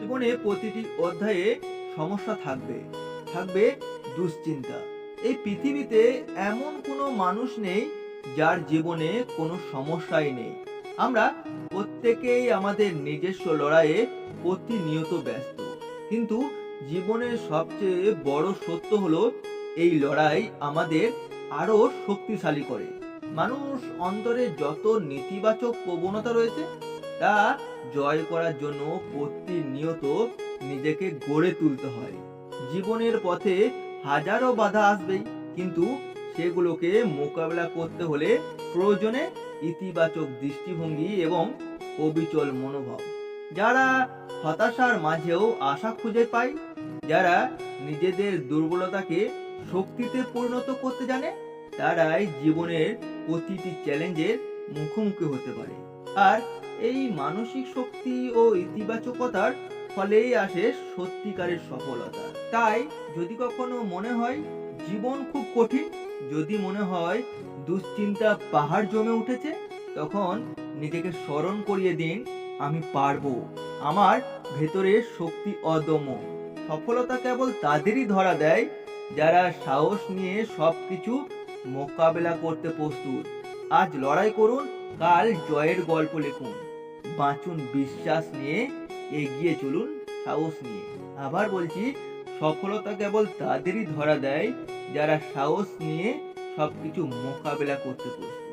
জীবনে প্রতিটি অধ্যায়ে সমস্যা থাকবে থাকবে দুশ্চিন্তা। এই পৃথিবীতে এমন কোনো মানুষ নেই যার জীবনে কোনো সমস্যাই নেই। আমরা প্রত্যেকেই আমাদের নিজস্ব লড়াইয়ে প্রতিনিয়ত ব্যস্ত। কিন্তু জীবনের সবচেয়ে বড় সত্য হলো, এই লড়াই আমাদের আরও শক্তিশালী করে। মানুষ অন্তরে যত নেতিবাচক প্রবণতা রয়েছে তা জয় করার জন্য প্রতিনিয়ত নিজেকে গড়ে তুলতে হয়। জীবনের পথে হাজারো বাধা আসবেই কিন্তু সেগুলোকে মোকাবেলা করতে হলে প্রয়োজনে ইতিবাচক দৃষ্টিভঙ্গি এবং অবিচল মনোভাব। যারা হতাশার মাঝেও আশা খুঁজে পায়, যারা নিজেদের দুর্বলতাকে শক্তিতে পরিণত করতে জানে, তারাই জীবনের প্রতিটি চ্যালেঞ্জের মুখোমুখি হতে পারে। আর এই মানসিক শক্তি ও ইতিবাচকতার ফলেই আসে সত্যিকারের সফলতা। তাই যদি কখনো মনে হয় জীবন খুব কঠিন, যদি মনে হয় দুশ্চিন্তা পাহাড় জমে উঠেছে, তখন নিজেকে স্মরণ করিয়ে দিন, আমি পারব। আমার ভেতরে শক্তি অদম্য। সফলতা কেবল তাদেরই ধরা দেয় যারা সাহস নিয়ে সবকিছু মোকাবেলা করতে প্রস্তুত। আজ লড়াই করুন, কাল জয়ের গল্প লিখুন। বাঁচুন বিশ্বাস নিয়ে, এগিয়ে চলুন সাহস নিয়ে। আবার বলছি, সফলতা কেবল তাদেরই ধরা দেয় যারা সাহস নিয়ে সবকিছু মোকাবেলা করতে প্রস্তুত